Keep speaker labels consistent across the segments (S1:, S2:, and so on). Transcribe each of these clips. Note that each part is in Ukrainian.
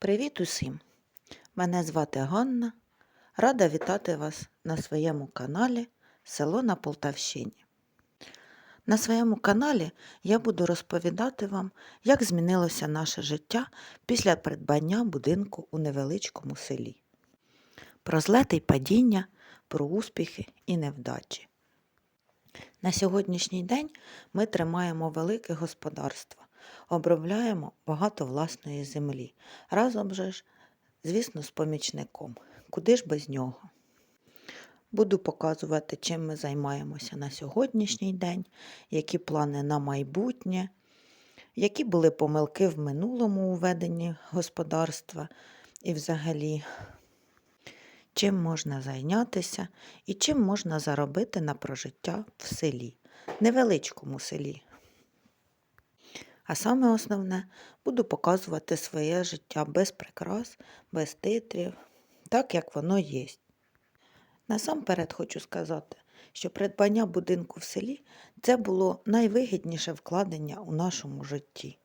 S1: Привіт усім! Мене звати Ганна. Рада вітати вас на своєму каналі Село на Полтавщині. На своєму каналі я буду розповідати вам, як змінилося наше життя після придбання будинку у невеличкому селі. Про злети й падіння, про успіхи і невдачі. На сьогоднішній день ми тримаємо велике господарство, обробляємо багато власної землі. Разом же ж, звісно, з помічником. Куди ж без нього? Буду показувати, чим ми займаємося на сьогоднішній день, які плани на майбутнє, які були помилки в минулому у веденні господарства і взагалі, чим можна зайнятися і чим можна заробити на прожиття в селі, невеличкому селі. А саме основне, буду показувати своє життя без прикрас, без титрів, так як воно є. Насамперед хочу сказати, що придбання будинку в селі це було найвигідніше вкладення у нашому житті.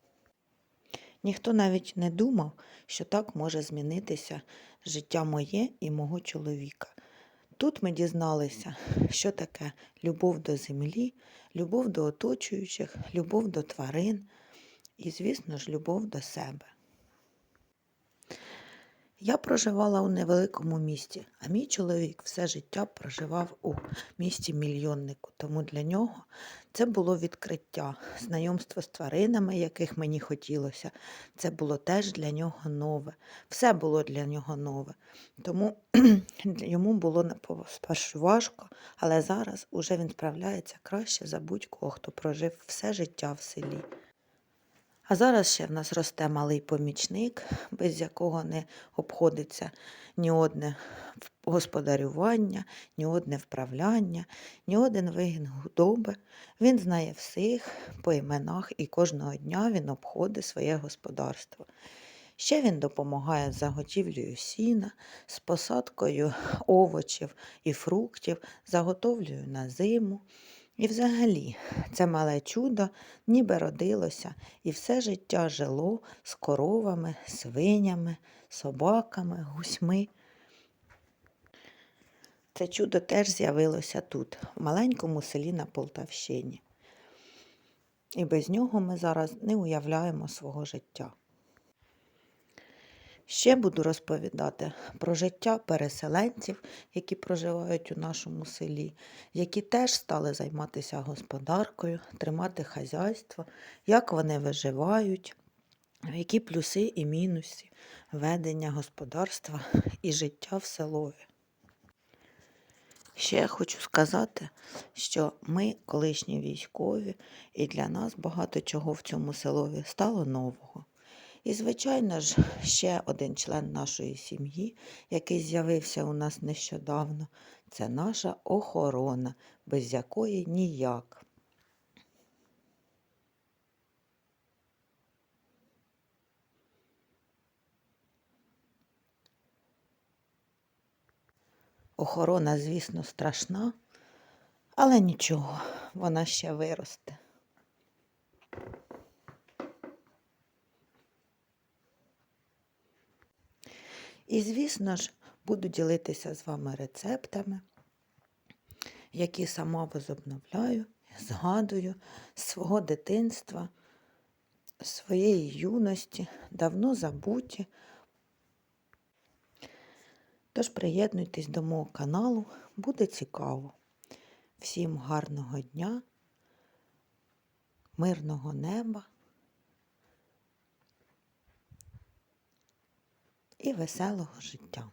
S1: Ніхто навіть не думав, що так може змінитися життя моє і мого чоловіка. Тут ми дізналися, що таке любов до землі, любов до оточуючих, любов до тварин і, звісно ж, любов до себе. Я проживала у невеликому місті, а мій чоловік все життя проживав у місті мільйоннику, тому для нього це було відкриття, знайомство з тваринами, яких мені хотілося. Це було теж для нього нове. Все було для нього нове. Тому йому було спершу важко, але зараз уже він справляється краще за будь-кого, хто прожив все життя в селі. А зараз ще в нас росте малий помічник, без якого не обходиться ні одне господарювання, ні одне вправляння, ні один вигін худоби. Він знає всіх по іменах і кожного дня він обходить своє господарство. Ще він допомагає з заготівлею сіна, з посадкою овочів і фруктів, заготовлею на зиму. І взагалі, це мале чудо ніби родилося і все життя жило з коровами, свинями, собаками, гусьми. Це чудо теж з'явилося тут, в маленькому селі на Полтавщині. І без нього ми зараз не уявляємо свого життя. Ще буду розповідати про життя переселенців, які проживають у нашому селі, які теж стали займатися господаркою, тримати хазяйство, як вони виживають, які плюси і мінуси ведення господарства і життя в селові. Ще хочу сказати, що ми колишні військові, і для нас багато чого в цьому селові стало нового. І, звичайно ж, ще один член нашої сім'ї, який з'явився у нас нещодавно, це наша охорона, без якої ніяк. Охорона, звісно, страшна, але нічого, вона ще виросте. І, звісно ж, буду ділитися з вами рецептами, які сама возобновляю, згадую свого дитинства, своєї юності, давно забуті. Тож приєднуйтесь до мого каналу, буде цікаво. Всім гарного дня, мирного неба. І веселого життя.